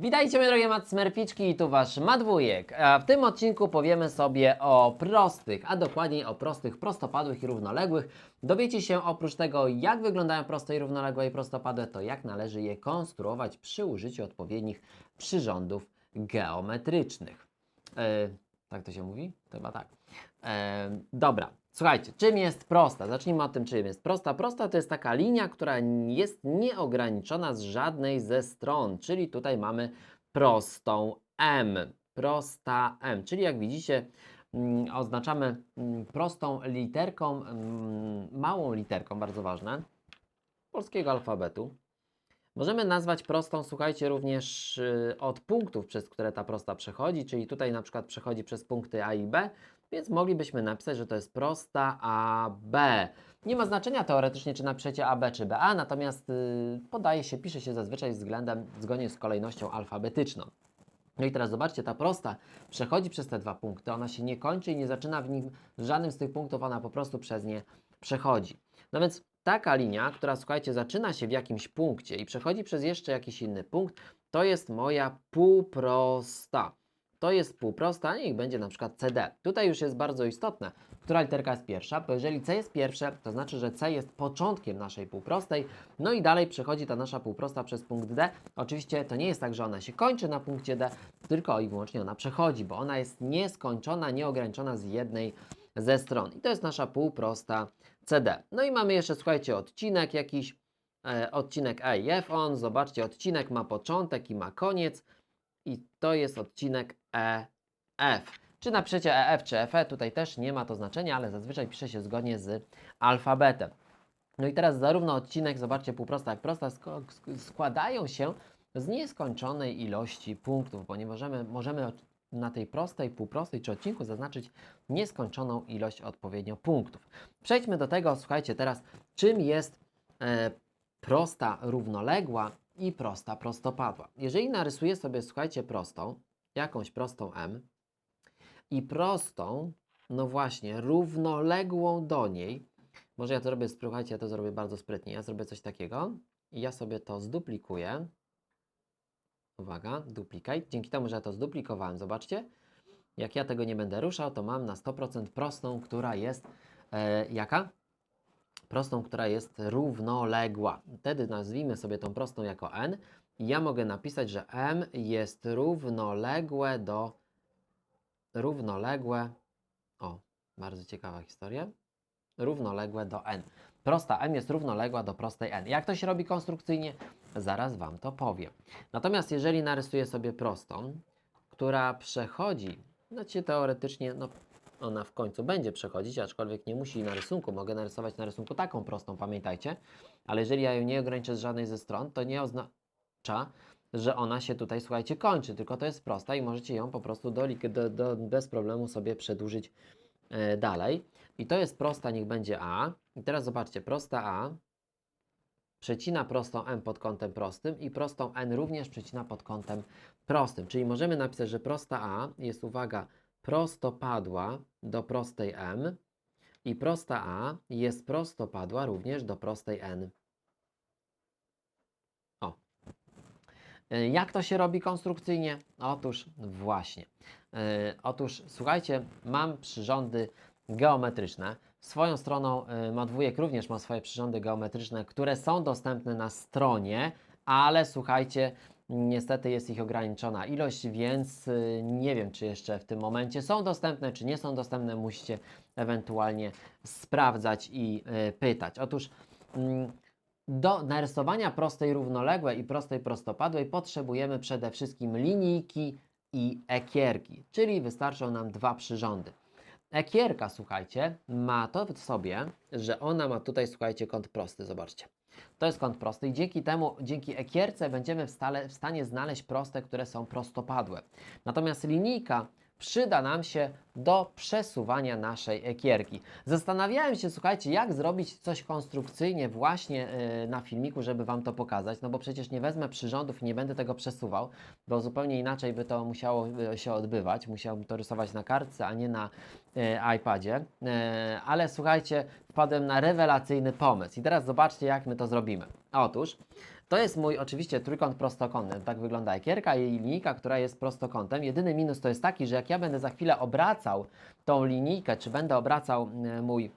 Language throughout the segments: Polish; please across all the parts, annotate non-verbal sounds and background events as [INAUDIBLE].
Witajcie moje drogie matsmerficzki i tu Wasz Madwujek. A w tym odcinku powiemy sobie o prostych, a dokładniej o prostych prostopadłych i równoległych. Dowiecie się oprócz tego jak wyglądają proste i równoległe i prostopadłe, to jak należy je konstruować przy użyciu odpowiednich przyrządów geometrycznych. E, tak to się mówi? Chyba tak. E, dobra, słuchajcie, czym jest prosta? Zacznijmy od tym, czym jest prosta. Prosta to jest taka linia, która jest nieograniczona z żadnej ze stron, czyli tutaj mamy prostą M. Prosta M, czyli jak widzicie, mm, oznaczamy mm, prostą literką, mm, małą literką, bardzo ważne, polskiego alfabetu. Możemy nazwać prostą, słuchajcie, również y, od punktów, przez które ta prosta przechodzi, czyli tutaj na przykład przechodzi przez punkty A i B, więc moglibyśmy napisać, że to jest prosta AB. Nie ma znaczenia teoretycznie, czy napiszecie AB czy BA, natomiast y, podaje się, pisze się zazwyczaj względem, zgodnie z kolejnością alfabetyczną. No i teraz zobaczcie, ta prosta przechodzi przez te dwa punkty, ona się nie kończy i nie zaczyna w nim w żadnym z tych punktów, ona po prostu przez nie przechodzi. No więc taka linia, która słuchajcie, zaczyna się w jakimś punkcie i przechodzi przez jeszcze jakiś inny punkt, to jest moja półprosta. To jest półprosta, niech będzie na przykład CD. Tutaj już jest bardzo istotne, która literka jest pierwsza, bo jeżeli C jest pierwsze, to znaczy, że C jest początkiem naszej półprostej, no i dalej przechodzi ta nasza półprosta przez punkt D. Oczywiście to nie jest tak, że ona się kończy na punkcie D, tylko i wyłącznie ona przechodzi, bo ona jest nieskończona, nieograniczona z jednej ze stron. I to jest nasza półprosta CD. No i mamy jeszcze, słuchajcie, odcinek jakiś, e, odcinek A i F on, zobaczcie, odcinek ma początek i ma koniec i to jest odcinek EF. Czy napiszecie EF czy FE, tutaj też nie ma to znaczenia, ale zazwyczaj pisze się zgodnie z alfabetem. No i teraz zarówno odcinek, zobaczcie, półprosta jak prosta sk- sk- składają się z nieskończonej ilości punktów, bo nie możemy, możemy na tej prostej, półprostej czy odcinku zaznaczyć nieskończoną ilość odpowiednio punktów. Przejdźmy do tego, słuchajcie, teraz czym jest e, prosta równoległa i prosta prostopadła. Jeżeli narysuję sobie, słuchajcie, prostą, jakąś prostą M i prostą, no właśnie, równoległą do niej, może ja to robię, słuchajcie, ja to zrobię bardzo sprytnie, ja zrobię coś takiego i ja sobie to zduplikuję. Uwaga, duplicate. Dzięki temu, że ja to zduplikowałem, zobaczcie, jak ja tego nie będę ruszał, to mam na 100% prostą, która jest e, jaka? Prostą, która jest równoległa. Wtedy nazwijmy sobie tą prostą jako n i ja mogę napisać, że m jest równoległe do równoległe o, bardzo ciekawa historia równoległe do n. Prosta m jest równoległa do prostej n. Jak to się robi konstrukcyjnie? Zaraz Wam to powiem. Natomiast jeżeli narysuję sobie prostą, która przechodzi, znaczy teoretycznie, no ona w końcu będzie przechodzić, aczkolwiek nie musi na rysunku. Mogę narysować na rysunku taką prostą, pamiętajcie. Ale jeżeli ja ją nie ograniczę z żadnej ze stron, to nie oznacza, że ona się tutaj, słuchajcie, kończy, tylko to jest prosta i możecie ją po prostu do, do, do, bez problemu sobie przedłużyć e, dalej. I to jest prosta, niech będzie A. I teraz zobaczcie, prosta A przecina prostą m pod kątem prostym i prostą n również przecina pod kątem prostym. Czyli możemy napisać, że prosta A jest, uwaga, prostopadła do prostej m i prosta A jest prostopadła również do prostej n. O. E, Jak to się robi konstrukcyjnie? Otóż właśnie. E, Otóż słuchajcie, mam przyrządy geometryczne. Swoją stroną y, Madwujek również ma swoje przyrządy geometryczne, które są dostępne na stronie, ale słuchajcie, niestety jest ich ograniczona ilość, więc y, nie wiem, czy jeszcze w tym momencie są dostępne, czy nie są dostępne. Musicie ewentualnie sprawdzać i y, pytać. Otóż mm, do narysowania prostej równoległej i prostej prostopadłej potrzebujemy przede wszystkim linijki i ekierki, czyli wystarczą nam dwa przyrządy. Ekierka, słuchajcie, ma to w sobie, że ona ma tutaj, słuchajcie, kąt prosty, zobaczcie. To jest kąt prosty i dzięki temu, dzięki ekierce będziemy w, stale, w stanie znaleźć proste, które są prostopadłe. Natomiast linijka przyda nam się do przesuwania naszej ekierki. Zastanawiałem się, słuchajcie, jak zrobić coś konstrukcyjnie właśnie yy, na filmiku, żeby Wam to pokazać, no bo przecież nie wezmę przyrządów i nie będę tego przesuwał, bo zupełnie inaczej by to musiało y, się odbywać. Musiałbym to rysować na kartce, a nie na e, iPadzie. E, ale słuchajcie, wpadłem na rewelacyjny pomysł. I teraz zobaczcie, jak my to zrobimy. Otóż To jest mój oczywiście trójkąt prostokątny. Tak wygląda ekierka i linijka, która jest prostokątem. Jedyny minus to jest taki, że jak ja będę za chwilę obracał tą linijkę, czy będę obracał e, mój,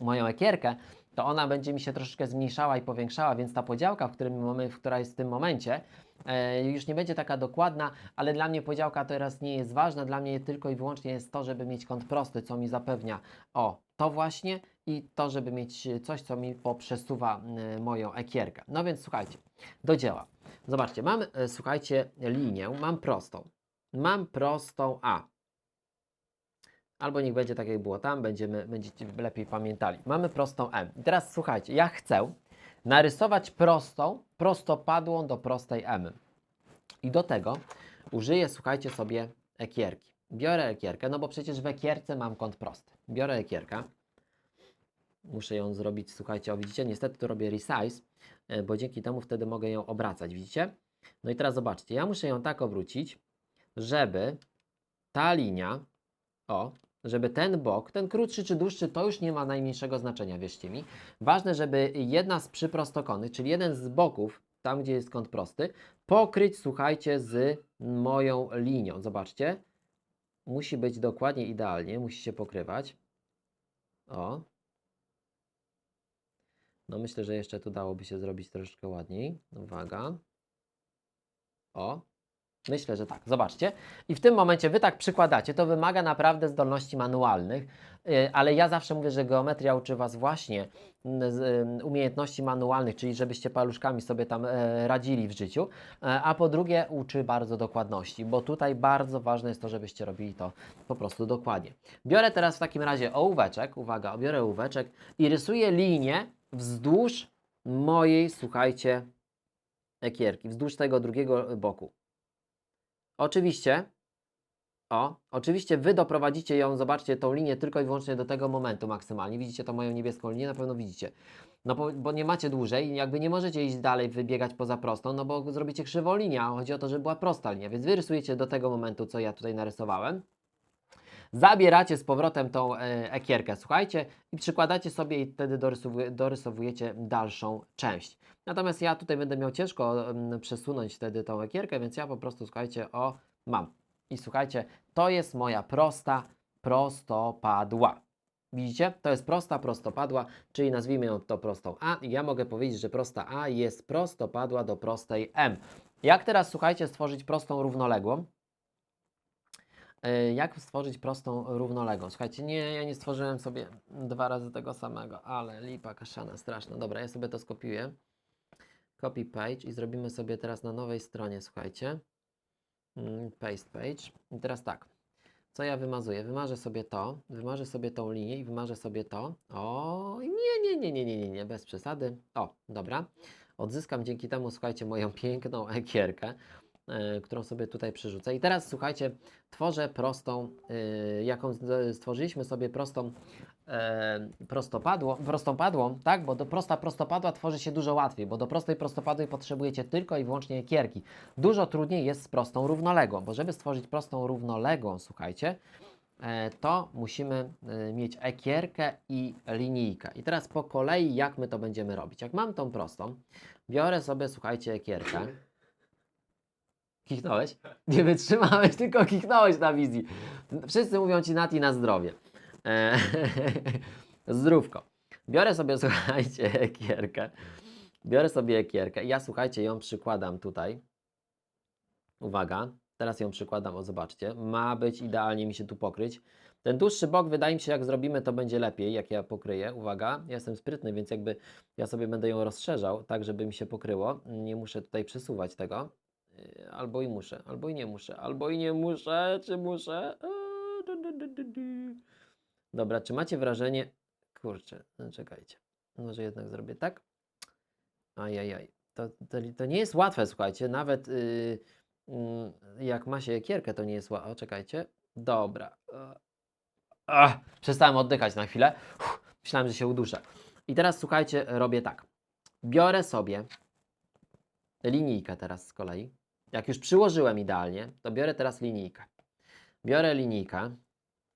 moją ekierkę, to ona będzie mi się troszeczkę zmniejszała i powiększała, więc ta podziałka, w którym w która jest w tym momencie, e, już nie będzie taka dokładna, ale dla mnie podziałka teraz nie jest ważna, dla mnie tylko i wyłącznie jest to, żeby mieć kąt prosty, co mi zapewnia o to właśnie i to, żeby mieć coś, co mi poprzesuwa e, moją ekierkę. No więc słuchajcie, do dzieła. Zobaczcie, mam, e, słuchajcie, linię, mam prostą. Mam prostą A. Albo niech będzie tak, jak było tam, będziemy, będziecie lepiej pamiętali. Mamy prostą M. I teraz słuchajcie, ja chcę narysować prostą, prostopadłą do prostej M. I do tego użyję, słuchajcie sobie, ekierki. Biorę ekierkę, no bo przecież w ekierce mam kąt prosty. Biorę ekierkę. Muszę ją zrobić, słuchajcie, o widzicie, niestety tu robię resize, e, bo dzięki temu wtedy mogę ją obracać, widzicie? No i teraz zobaczcie, ja muszę ją tak obrócić, żeby ta linia, o, żeby ten bok, ten krótszy czy dłuższy, to już nie ma najmniejszego znaczenia, wierzcie mi. Ważne, żeby jedna z przyprostokątnych, czyli jeden z boków, tam gdzie jest kąt prosty, pokryć, słuchajcie, z moją linią. Zobaczcie, musi być dokładnie idealnie, musi się pokrywać. O. No myślę, że jeszcze tu dałoby się zrobić troszeczkę ładniej. Uwaga. O. Myślę, że tak. Zobaczcie. I w tym momencie Wy tak przykładacie. To wymaga naprawdę zdolności manualnych, yy, ale ja zawsze mówię, że geometria uczy Was właśnie mm, yy, umiejętności manualnych, czyli żebyście paluszkami sobie tam e, radzili w życiu, e, a po drugie uczy bardzo dokładności, bo tutaj bardzo ważne jest to, żebyście robili to po prostu dokładnie. Biorę teraz w takim razie ołóweczek, uwaga, biorę ołóweczek i rysuję linię wzdłuż mojej, słuchajcie, ekierki, wzdłuż tego drugiego boku. Oczywiście, o, oczywiście Wy doprowadzicie ją, zobaczcie tą linię tylko i wyłącznie do tego momentu maksymalnie. Widzicie tą moją niebieską linię? Na pewno widzicie. No bo, bo nie macie dłużej, jakby nie możecie iść dalej, wybiegać poza prostą, no bo zrobicie krzywą linię, a chodzi o to, żeby była prosta linia, więc Wy rysujecie do tego momentu, co ja tutaj narysowałem. Zabieracie z powrotem tą e, ekierkę, słuchajcie, i przykładacie sobie i wtedy dorysowuje, dorysowujecie dalszą część. Natomiast ja tutaj będę miał ciężko mm, przesunąć wtedy tą ekierkę, więc ja po prostu, słuchajcie, o, mam. I słuchajcie, to jest moja prosta prostopadła. Widzicie? To jest prosta prostopadła, czyli nazwijmy ją to prostą A i ja mogę powiedzieć, że prosta A jest prostopadła do prostej M. Jak teraz, słuchajcie, stworzyć prostą równoległą? E, Jak stworzyć prostą równoległą? Słuchajcie, nie, ja nie stworzyłem sobie dwa razy tego samego, ale lipa kaszana straszna. Dobra, ja sobie to skopiuję. Copy page i zrobimy sobie teraz na nowej stronie, słuchajcie. Mm, Paste page. I teraz tak. Co ja wymazuję? Wymarzę sobie to, wymarzę sobie tą linię i wymarzę sobie to. O, nie, nie, nie, nie, nie, nie, nie, bez przesady. O, dobra. Odzyskam dzięki temu, słuchajcie, moją piękną [LAUGHS] ekierkę, którą sobie tutaj przerzucę. I teraz, słuchajcie, tworzę prostą, e, jaką stworzyliśmy sobie prostą e, prostopadło, prostopadłą, tak? Bo do prosta prostopadła tworzy się dużo łatwiej, bo do prostej prostopadłej potrzebujecie tylko i wyłącznie ekierki. Dużo trudniej jest z prostą równoległą, bo żeby stworzyć prostą równoległą, słuchajcie, e, to musimy e, mieć ekierkę i linijkę. I teraz po kolei, jak my to będziemy robić? Jak mam tą prostą, biorę sobie, słuchajcie, ekierkę. Kichnąłeś? [LAUGHS] Nie wytrzymałeś, tylko kichnąłeś na wizji. Wszyscy mówią ci Nati na zdrowie. E, [LAUGHS] Zdrówko. Biorę sobie, [LAUGHS] słuchajcie, ekierkę. Biorę sobie ekierkę ja, słuchajcie, ją przykładam tutaj. Uwaga, teraz ją przykładam, o zobaczcie. Ma być idealnie mi się tu pokryć. Ten dłuższy bok, wydaje mi się, jak zrobimy, to będzie lepiej, jak ja pokryję. Uwaga, ja jestem sprytny, więc jakby ja sobie będę ją rozszerzał, tak żeby mi się pokryło. Nie muszę tutaj przesuwać tego. Yy, Albo i muszę, albo i nie muszę, albo i nie muszę, czy muszę? Du. Dobra, czy macie wrażenie... Kurczę, no czekajcie. Może jednak zrobię tak? Ajajaj. To, to, to nie jest łatwe, słuchajcie. Nawet yy, mm, jak ma się kierkę, to nie jest łatwe. O, czekajcie. Dobra. E, Ach, przestałem oddychać na chwilę. Uff, myślałem, że się uduszę. I teraz słuchajcie, robię tak. Biorę sobie linijkę teraz z kolei. Jak już przyłożyłem idealnie, to biorę teraz linijkę. Biorę linijkę.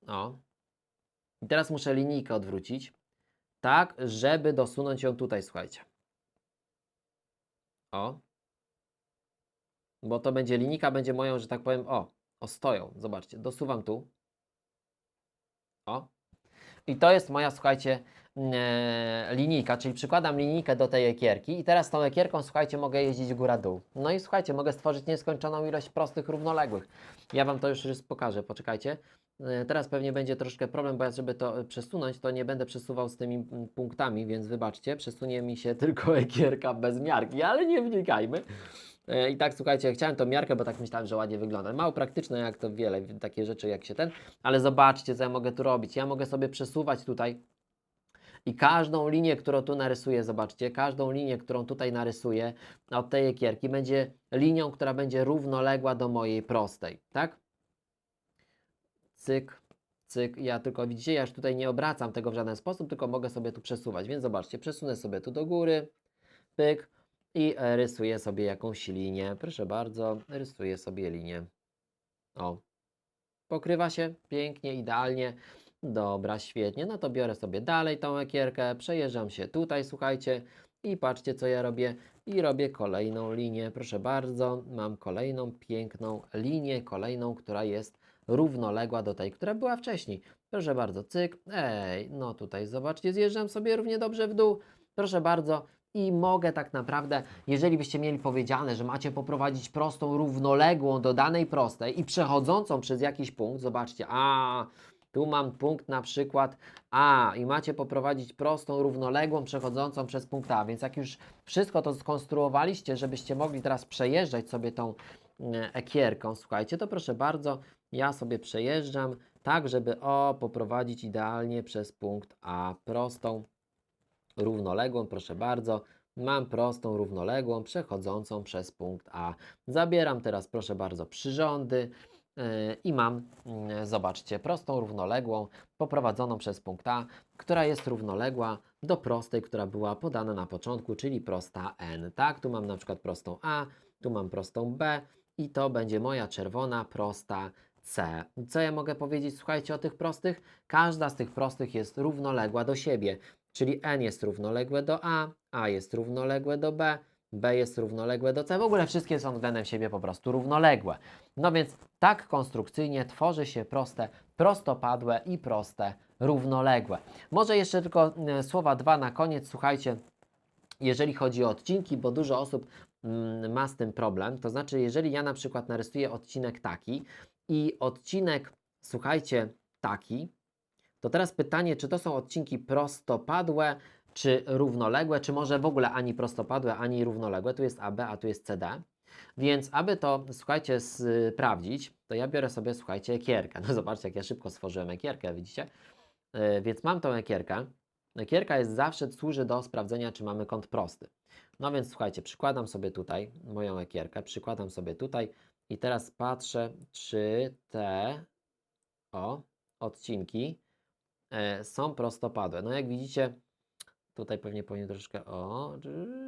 O. I teraz muszę linijkę odwrócić. Tak, żeby dosunąć ją tutaj, słuchajcie. O. Bo to będzie linijka, będzie moją, że tak powiem, o, ostoją. Zobaczcie, dosuwam tu. O. I to jest moja, słuchajcie, e, linijka, czyli przykładam linijkę do tej ekierki i teraz tą ekierką, słuchajcie, mogę jeździć góra-dół. No i słuchajcie, mogę stworzyć nieskończoną ilość prostych, równoległych. Ja Wam to już już pokażę, poczekajcie. E, Teraz pewnie będzie troszkę problem, bo ja żeby to e, przesunąć, to nie będę przesuwał z tymi mm, punktami, więc wybaczcie, przesunie mi się [LAUGHS] tylko ekierka bez miarki, ale nie wnikajmy. E, I tak słuchajcie, chciałem tą miarkę, bo tak myślałem, że ładnie wygląda. Mało praktyczne, jak to wiele, takie rzeczy jak się ten, ale zobaczcie, co ja mogę tu robić. Ja mogę sobie przesuwać tutaj i każdą linię, którą tu narysuję, zobaczcie, każdą linię, którą tutaj narysuję od tej ekierki będzie linią, która będzie równoległa do mojej prostej, tak? Cyk, cyk. Ja tylko widzicie, ja już tutaj nie obracam tego w żaden sposób, tylko mogę sobie tu przesuwać. Więc zobaczcie, przesunę sobie tu do góry, pyk i e, rysuję sobie jakąś linię. Proszę bardzo, rysuję sobie linię. O, pokrywa się pięknie, idealnie. Dobra, świetnie. No to biorę sobie dalej tą ekierkę, przejeżdżam się tutaj, słuchajcie, i patrzcie, co ja robię. I robię kolejną linię. Proszę bardzo, mam kolejną piękną linię, kolejną, która jest równoległa do tej, która była wcześniej. Proszę bardzo, cyk. Ej, no tutaj zobaczcie, zjeżdżam sobie równie dobrze w dół. Proszę bardzo. I mogę tak naprawdę, jeżeli byście mieli powiedziane, że macie poprowadzić prostą równoległą do danej prostej i przechodzącą przez jakiś punkt, zobaczcie, a tu mam punkt na przykład A i macie poprowadzić prostą równoległą przechodzącą przez punkt A, więc jak już wszystko to skonstruowaliście, żebyście mogli teraz przejeżdżać sobie tą mm, ekierką, słuchajcie, to proszę bardzo, ja sobie przejeżdżam tak, żeby o poprowadzić idealnie przez punkt A prostą równoległą, proszę bardzo. Mam prostą równoległą przechodzącą przez punkt A. Zabieram teraz, proszę bardzo, przyrządy yy, i mam, yy, zobaczcie, prostą równoległą poprowadzoną przez punkt A, która jest równoległa do prostej, która była podana na początku, czyli prosta N. Tak, tu mam na przykład prostą A, tu mam prostą B i to będzie moja czerwona prosta C. Co ja mogę powiedzieć, słuchajcie, o tych prostych? Każda z tych prostych jest równoległa do siebie. Czyli n jest równoległe do a, a jest równoległe do b, b jest równoległe do c. W ogóle wszystkie są względem siebie po prostu równoległe. No więc tak konstrukcyjnie tworzy się proste prostopadłe i proste równoległe. Może jeszcze tylko e, słowa dwa na koniec. Słuchajcie, jeżeli chodzi o odcinki, bo dużo osób mm, ma z tym problem, to znaczy jeżeli ja na przykład narysuję odcinek taki i odcinek, słuchajcie, taki, to teraz pytanie, czy to są odcinki prostopadłe, czy równoległe, czy może w ogóle ani prostopadłe, ani równoległe. Tu jest AB, a tu jest CD. Więc aby to, słuchajcie, sprawdzić, to ja biorę sobie, słuchajcie, ekierkę. [LAUGHS] No zobaczcie, jak ja szybko stworzyłem ekierkę, widzicie? Yy, więc mam tą ekierkę. Ekierka jest zawsze, służy do sprawdzenia, czy mamy kąt prosty. No więc słuchajcie, przykładam sobie tutaj moją ekierkę, przykładam sobie tutaj i teraz patrzę, czy te, o, odcinki e, są prostopadłe. No jak widzicie, tutaj pewnie powinien troszeczkę, o,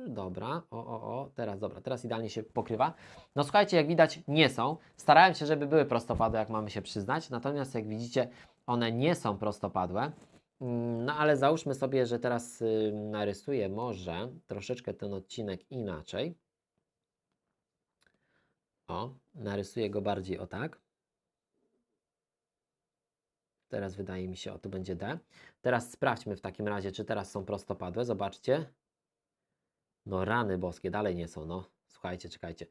dobra, o, o, o, teraz, dobra, teraz idealnie się pokrywa. No słuchajcie, jak widać, nie są. Starałem się, żeby były prostopadłe, jak mamy się przyznać, natomiast jak widzicie, one nie są prostopadłe. Mm, No ale załóżmy sobie, że teraz y, narysuję może troszeczkę ten odcinek inaczej. O, narysuję go bardziej o tak. Teraz wydaje mi się, o tu będzie D. Teraz sprawdźmy w takim razie, czy teraz są prostopadłe. Zobaczcie. No rany boskie, dalej nie są. No, słuchajcie, czekajcie.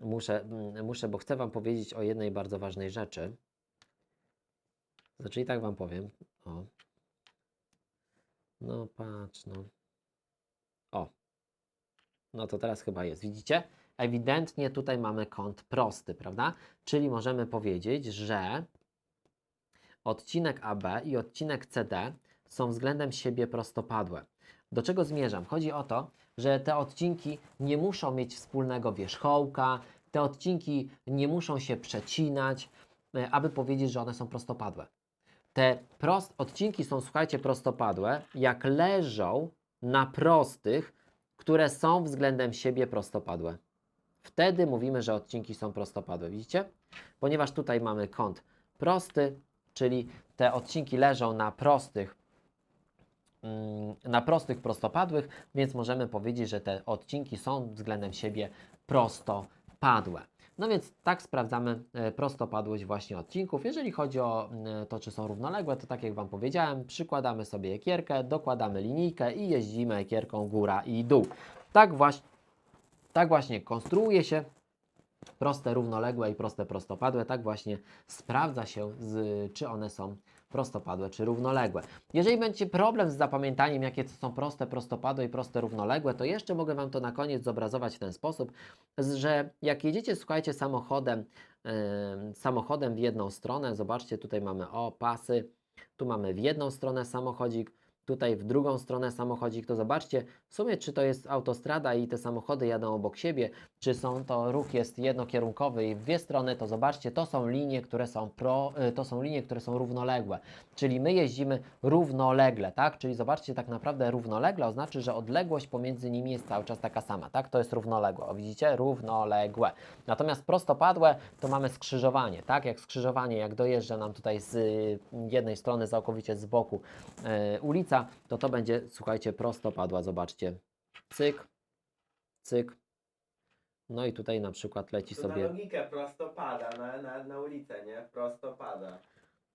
Muszę, mm, muszę, bo chcę Wam powiedzieć o jednej bardzo ważnej rzeczy. Znaczy i tak Wam powiem. O. No patrz, no. O. No to teraz chyba jest. Widzicie? Ewidentnie tutaj mamy kąt prosty, prawda? Czyli możemy powiedzieć, że odcinek AB i odcinek CD są względem siebie prostopadłe. Do czego zmierzam? Chodzi o to, że te odcinki nie muszą mieć wspólnego wierzchołka, te odcinki nie muszą się przecinać, e, aby powiedzieć, że one są prostopadłe. Te prost, odcinki są, słuchajcie, prostopadłe, jak leżą na prostych, które są względem siebie prostopadłe. Wtedy mówimy, że odcinki są prostopadłe. Widzicie? Ponieważ tutaj mamy kąt prosty, czyli te odcinki leżą na prostych mm, na prostych, prostopadłych, więc możemy powiedzieć, że te odcinki są względem siebie prostopadłe. No więc tak sprawdzamy e, prostopadłość właśnie odcinków. Jeżeli chodzi o mm, to, czy są równoległe, to tak jak Wam powiedziałem, przykładamy sobie ekierkę, dokładamy linijkę i jeździmy ekierką góra i dół. Tak właśnie, tak właśnie konstruuje się proste równoległe i proste prostopadłe. Tak właśnie sprawdza się, z, czy one są prostopadłe czy równoległe. Jeżeli będzie problem z zapamiętaniem, jakie to są proste prostopadłe i proste równoległe, to jeszcze mogę Wam to na koniec zobrazować w ten sposób, że jak jedziecie, słuchajcie, samochodem, em, samochodem w jedną stronę, zobaczcie, tutaj mamy o pasy, tu mamy w jedną stronę samochodzik, tutaj w drugą stronę samochodzik, to zobaczcie w sumie, czy to jest autostrada i te samochody jadą obok siebie, czy są to ruch jest jednokierunkowy i w dwie strony, to zobaczcie, to są linie, które są pro, y, to są linie, które są równoległe. Czyli my jeździmy równolegle, tak? Czyli zobaczcie, tak naprawdę równolegle oznacza, że odległość pomiędzy nimi jest cały czas taka sama, tak? To jest równoległe. O, widzicie? Równoległe. Natomiast prostopadłe to mamy skrzyżowanie, tak? Jak skrzyżowanie, jak dojeżdża nam tutaj z y, jednej strony całkowicie z boku y, ulica, to to będzie, słuchajcie, prostopadła. Zobaczcie. Cyk, cyk. No i tutaj na przykład leci To sobie... na logikę prosto pada, na, na, na ulicę, nie? Prosto pada.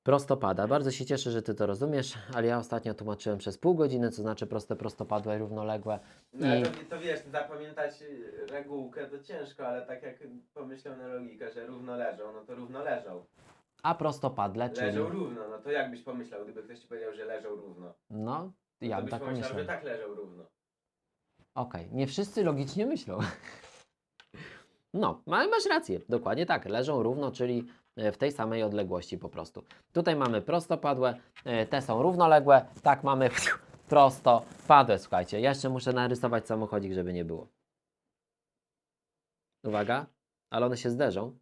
Prostopada. Bardzo się cieszę, że Ty to rozumiesz, ale ja ostatnio tłumaczyłem przez pół godziny, co znaczy proste, prostopadłe i równoległe. No ale I- to, to wiesz, zapamiętać y, regułkę to ciężko, ale tak jak pomyślał na logikę, że równo leżą, no to równo leżą. A prostopadle, czyli... Leżą równo, no to jak byś pomyślał, gdyby ktoś ci powiedział, że leżą równo? No, No ja to bym byś tak pomyślał, pomyślał. że tak leżą równo. Okej, nie wszyscy logicznie myślą. [LAUGHS] No, ale masz rację, dokładnie tak. Leżą równo, czyli e, w tej samej odległości po prostu. Tutaj mamy prostopadłe, e, te są równoległe, tak mamy [LAUGHS] prostopadłe. Słuchajcie, ja jeszcze muszę narysować samochodzik, żeby nie było. Uwaga, ale one się zderzą.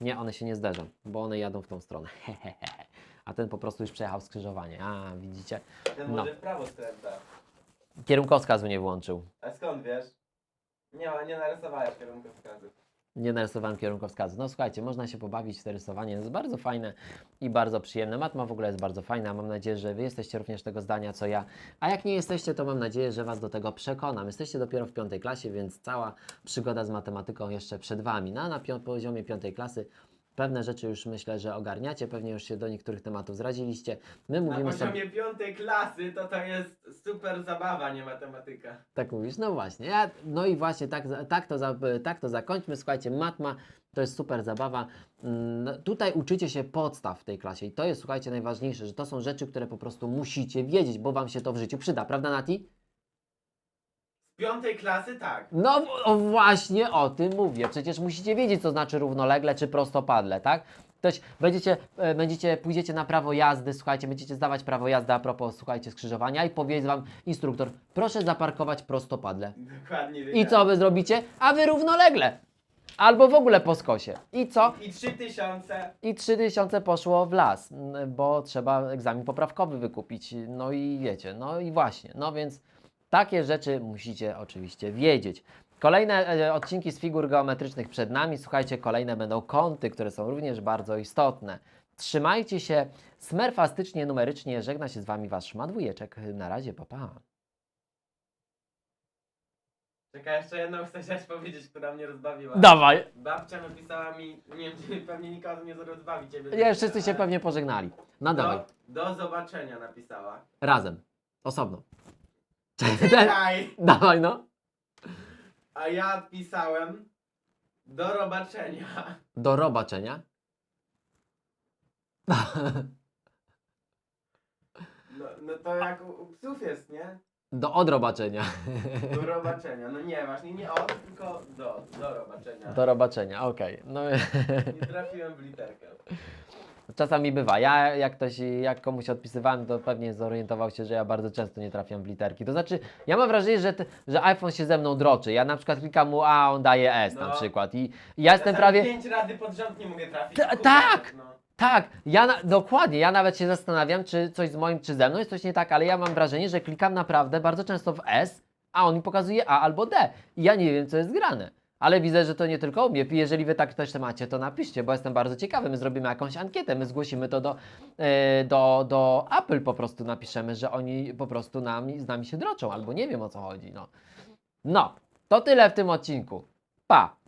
Nie, one się nie zderzą, bo one jadą w tą stronę. [LAUGHS] A ten po prostu już przejechał skrzyżowanie. A, widzicie? Ten No. może w prawo skręca. Kierunkowskazu nie włączył. A skąd wiesz? Nie, nie narysowałeś kierunkowskazu. Nie narysowałem kierunkowskazu. No słuchajcie, można się pobawić w to rysowanie. Jest bardzo fajne i bardzo przyjemne. Matma w ogóle jest bardzo fajna. Mam nadzieję, że Wy jesteście również tego zdania, co ja. A jak nie jesteście, to mam nadzieję, że Was do tego przekonam. Jesteście dopiero w piątej klasie, więc cała przygoda z matematyką jeszcze przed Wami. No, a na poziomie piątej klasy pewne rzeczy już myślę, że ogarniacie. Pewnie już się do niektórych tematów zradziliście. My Na mówimy sobie... poziomie piątej klasy to to jest super zabawa, nie matematyka. Tak mówisz, no właśnie. Ja, no i właśnie tak, tak, to, za- tak to zakończmy. Słuchajcie, matma to jest super zabawa. Mm, no, Tutaj uczycie się podstaw w tej klasie i to jest, słuchajcie, najważniejsze, że to są rzeczy, które po prostu musicie wiedzieć, bo Wam się to w życiu przyda, prawda Nati? Piątej klasy tak. No o, właśnie o tym mówię. Przecież musicie wiedzieć, co znaczy równolegle czy prostopadle, tak? Ktoś, będziecie, e, będziecie, pójdziecie na prawo jazdy, słuchajcie, będziecie zdawać prawo jazdy a propos, słuchajcie, skrzyżowania i powie Wam instruktor, proszę zaparkować prostopadle. Dokładnie I co wy zrobicie? A wy równolegle. Albo w ogóle po skosie. I co? I trzy tysiące. I 3000 poszło w las, bo trzeba egzamin poprawkowy wykupić. No i wiecie, no i właśnie. No więc takie rzeczy musicie oczywiście wiedzieć. Kolejne e, odcinki z figur geometrycznych przed nami. Słuchajcie, kolejne będą kąty, które są również bardzo istotne. Trzymajcie się smerfastycznie, numerycznie. Żegna się z Wami Wasz Madwujeczek. Na razie, papa. Pa. Czekaj, jeszcze jedną chcę rzecz powiedzieć, która mnie rozbawiła. Dawaj! Babcia napisała mi, nie wiem, pewnie nikogo nie rozbawi ciebie. Nie, wszyscy się pewnie pożegnali. No dawaj, Do, do zobaczenia napisała. razem, osobno. Czekaj! Dawaj no. A ja odpisałem do zobaczenia. Do robaczenia. No, no to jak u, u psów jest, nie? Do odrobaczenia. Do zobaczenia. No nie, właśnie nie od, tylko do, do zobaczenia. Do robaczenia, okej. No, Nie trafiłem w literkę. Czasami bywa. Ja jak ktoś, jak komuś odpisywałem, to pewnie zorientował się, że ja bardzo często nie trafiam w literki. To znaczy, ja mam wrażenie, że, że iPhone się ze mną droczy. Ja na przykład klikam mu A, on daje S na No. przykład. I ja jestem prawie... pięć razy pod rząd nie mogę trafić. Ta- Kurde, tak! No. Tak, ja na, dokładnie, ja nawet się zastanawiam, czy coś z moim, czy ze mną jest coś nie tak, ale ja mam wrażenie, że klikam naprawdę bardzo często w S, a on mi pokazuje A albo D. I ja nie wiem, co jest grane. Ale widzę, że to nie tylko u mnie. Jeżeli wy tak też macie, to napiszcie, bo jestem bardzo ciekawy. My zrobimy jakąś ankietę, my zgłosimy to do, e, do, do Apple, po prostu napiszemy, że oni po prostu z nami się droczą, albo nie wiem o co chodzi. No, no to tyle w tym odcinku. Pa!